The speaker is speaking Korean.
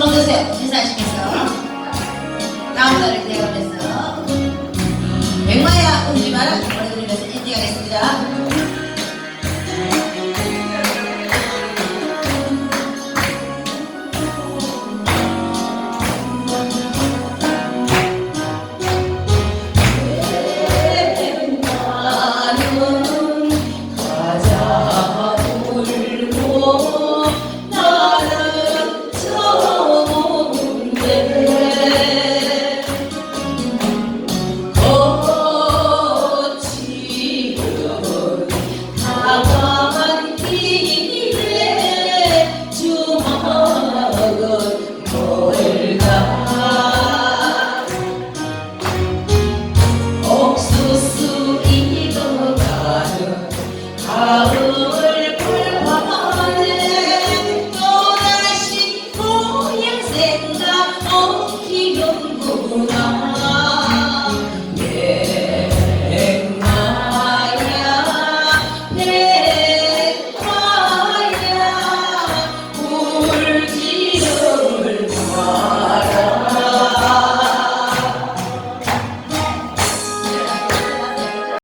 손 들으세요. 인사하시겠어요? 다음 날에 대요 엉키는구나 내 나야. 내